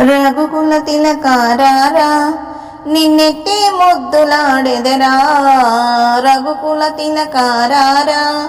రఘుకుల తిలకారారా నిన్నెట్టి ముద్దులాడెదరా. రఘుకుల తిలకారారా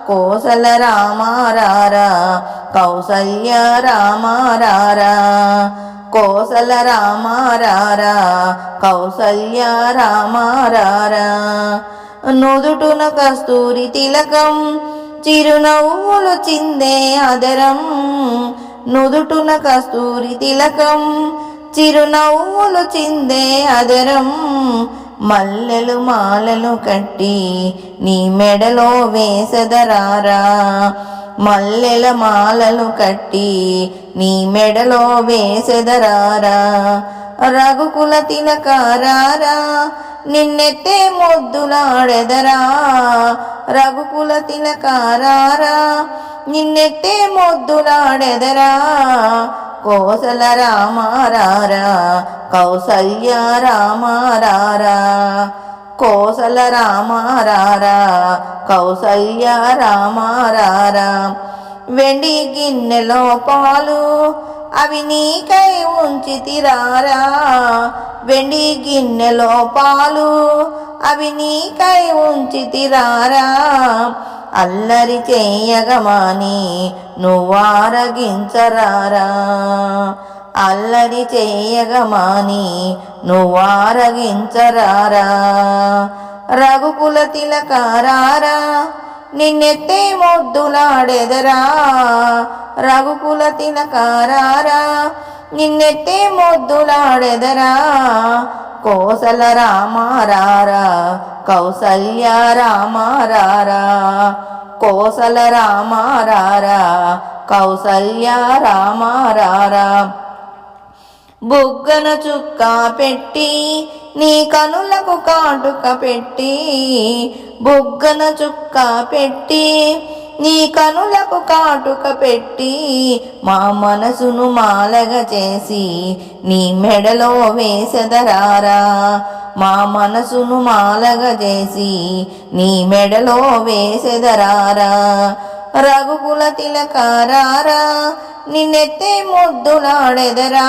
కోసల రామారారా కౌసల్య రామారారా. కోసల రామారారా కౌసల్య రామారారా. నుదుటున కస్తూరి తిలకం చిరునవ్వులు చిందే అదరం. నుదుటున కస్తూరి తిలకం చిరునవ్వులు చిందే అదరం. మల్లెలు మాలలు కట్టి నీ మెడలో వేసదరారా. మల్లెల మాలలు కట్టి నీ మెడలో వేసెదరారా. రఘుకుల తిలకారారా నిన్నెత్తే మొద్దులాడెదరా. రఘుకుల తిలకారారా నిన్నెత్తే మొద్దులాడెదరా. కోసల రామారారా కౌసల్య రామారారా కోసల రామారారా కౌసల్య రామారారా వెండి గిన్నెలో పాలు అవి నీకై ఉంచి తిరారా వెండి గిన్నెలో పాలు అవి నీకై ఉంచి తిరారా అల్లరి చేయగమాని నువ్వారగించరారా అల్లరి చేయగమాని నువ్వారగించరారా రఘుకుల తిలకారారా నిన్నెత్తే మొద్దులాడెదరా? రఘుకుల తిలకారారా నిన్నెత్తే మొద్దులాడెదరా? కోసల రామారారా కౌసల్య రామారారా కోసల రామారారా కౌసల్య రామారారా. బుగ్గన చుక్క పెట్టి నీ కనులకు కాటుక పెట్టి బుగ్గన చుక్క పెట్టి నీ కనులకు కాటుక పెట్టి మా మనసును మాలగ చేసి నీ మెడలో వేసెదరారా. మా మనసును మాలగ చేసి నీ మెడలో వేసెదరారా. రఘుకుల తిలకారారా నిన్నెత్తే ముద్దులాడెదరా.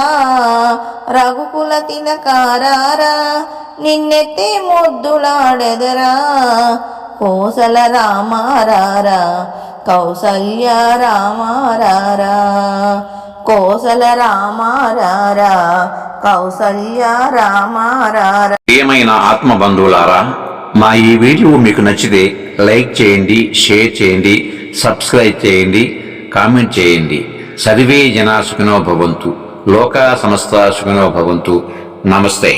రఘుకుల తిలకారారా నిన్నెత్తే ముద్దులాడెదరా. కోసల రామారారా కౌసల్య రామారారా. కోసల రామారారా కౌసల్య రామారారా. ప్రియమైన ఆత్మ బంధువులారా మా ఈ వీడియో మీకు నచ్చితే లైక్ చేయండి షేర్ చేయండి సబ్స్క్రైబ్ చేయండి కామెంట్ చేయండి. సర్వే జనా సుఖినో భవంతు. లోకా సమస్త సుఖినో భవంతు. నమస్తే.